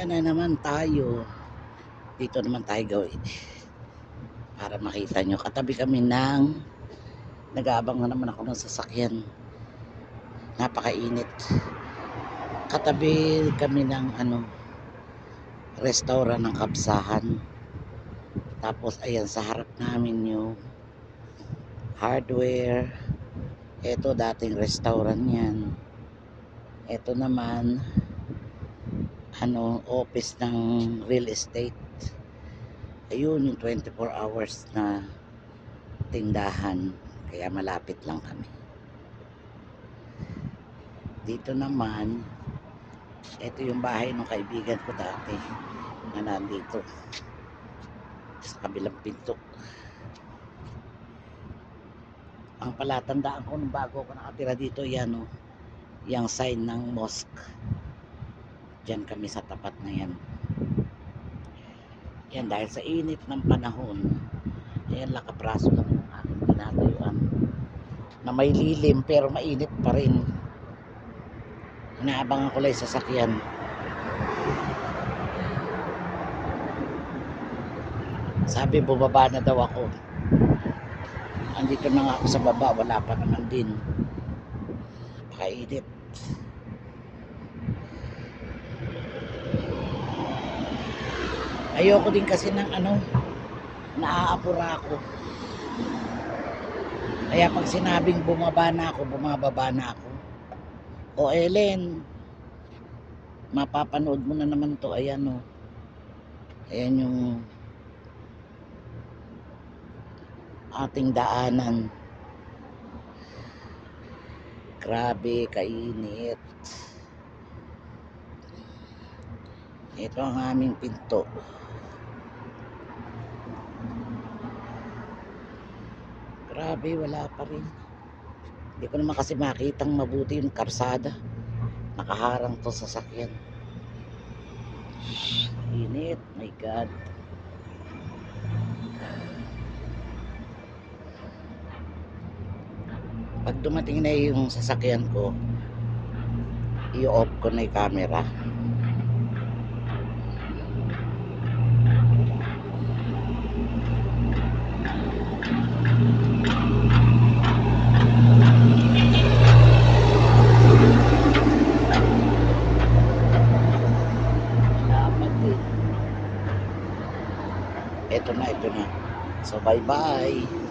Yan na naman tayo. Dito naman tayo gawin. Para makita nyo. Katabi kami ng nag-aabang na naman ako ng sasakyan. Napakainit. Katabi kami ng ano restaurant ng Kapsahan. Tapos ayan sa harap namin yung hardware. Ito dating restaurant yan. Ito naman ano office ng real estate. Ayun yung 24 hours na tindahan. Kaya malapit lang kami. Dito naman ito yung bahay ng kaibigan ko dati na nandito sa kabilang pinto. Ang palatandaan ko nung bago ako nakatira dito, yan o, yung sign ng mosque. Diyan kami sa tapat na yan. Yan dahil sa init ng panahon, ayan lakapraso lang yung aking tinatayuan na may lilim pero mainit pa rin. Inaabangan ko lang sasakyan. Sabi bumaba na daw ako. Andito na nga ako sa baba, wala pa naman din. Pakainit. Ayoko din kasi ng ano, naaapura ako. Kaya pag sinabing bumaba na ako, bumababa na ako. O Ellen, mapapanood mo na naman to. Ayan o. Ayan yung ating daanan. Grabe, kainit. Ito ang aming pinto. Grabe, wala pa rin. Hindi ko naman kasi makitang mabuti yung karsada. Nakaharang to sa sakyan. Init, my God. Pag dumating na yung sasakyan ko, i-off ko na yung camera. Dapat din. Ito na, ito na. So, bye-bye.